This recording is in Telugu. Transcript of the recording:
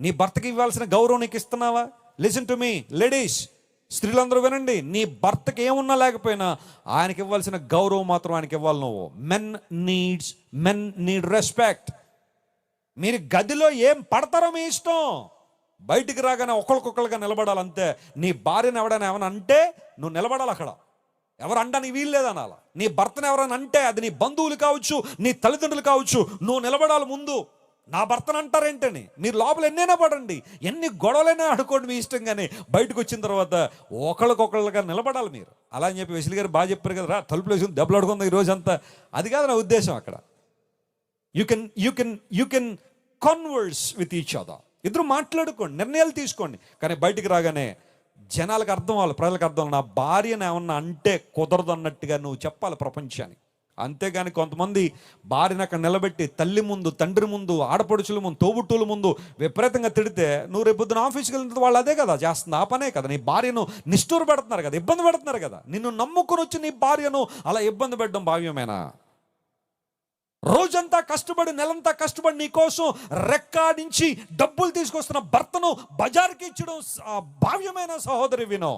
నీ భర్తకి ఇవ్వాల్సిన గౌరవం నీకు ఇస్తున్నావా? లిసన్ టు మీ లేడీస్ స్త్రీలందరూ వినండి. నీ భర్తకి ఏమున్నా లేకపోయినా ఆయనకి ఇవ్వాల్సిన గౌరవం మాత్రం ఆయనకి ఇవ్వాలి నువ్వు. Men needs men need respect మీరు గదిలో ఏం పడతారో మీ ఇష్టం. బయటికి రాగానే ఒకరికొకరుగా నిలబడాలి అంతే నీ భార్యను ఎవడైనా ఏమైనా అంటే నువ్వు నిలబడాలి అక్కడ. ఎవరు అనడానికి వీలు లేదనాల. నీ భర్తను ఎవరైనా అంటే అది నీ బంధువులు కావచ్చు నీ తల్లిదండ్రులు కావచ్చు నువ్వు నిలబడాలి ముందు. నా భర్తను అంటారేంటని? మీరు లోపల ఎన్నైనా పడండి. ఎన్ని గొడవలైనా ఆడుకోండి మీ ఇష్టం కానీ బయటకు వచ్చిన తర్వాత ఒకళ్ళకొకళ్ళుగా నిలబడాలి మీరు. అలా అని చెప్పి వెసిలి గారు బాగా చెప్పారు కదా రా తలుపులు వేసుకుని దెబ్బలాడుకుందాం ఈ రోజంతా. అది కాదు నా ఉద్దేశం అక్కడ. You can you can you can converse with each other ఇద్దరు మాట్లాడుకోండి నిర్ణయాలు తీసుకోండి. కానీ బయటికి రాగానే జనాలకు అర్థం అవ్వాలి ప్రజలకు అర్థం నా భార్యను ఏమన్నా అంటే కుదరదు అన్నట్టుగా నువ్వు చెప్పాలి ప్రపంచానికి. అంతేగాని కొంతమంది భార్యను అక్కడ నిలబెట్టి తల్లి ముందు తండ్రి ముందు ఆడపడుచుల ముందు తోబుట్టుల ముందు విపరీతంగా తిడితే నువ్వు రేపు పొద్దున ఆఫీస్కి వెళ్ళిన వాళ్ళు అదే కదా చేస్తుంది ఆ పనే కదా నీ భార్యను నిష్ఠూరు పెడుతున్నారు కదా ఇబ్బంది పెడుతున్నారు కదా నిన్ను నమ్ముకొని వచ్చి నీ భార్యను అలా ఇబ్బంది పెట్టడం భావ్యమేనా? రోజంతా కష్టపడి నెలంతా కష్టపడి నీ కోసం రెక్కాడించి డబ్బులు తీసుకొస్తున్న భర్తను బజార్కి ఇచ్చడం భావ్యమైన సహోదరి వినో.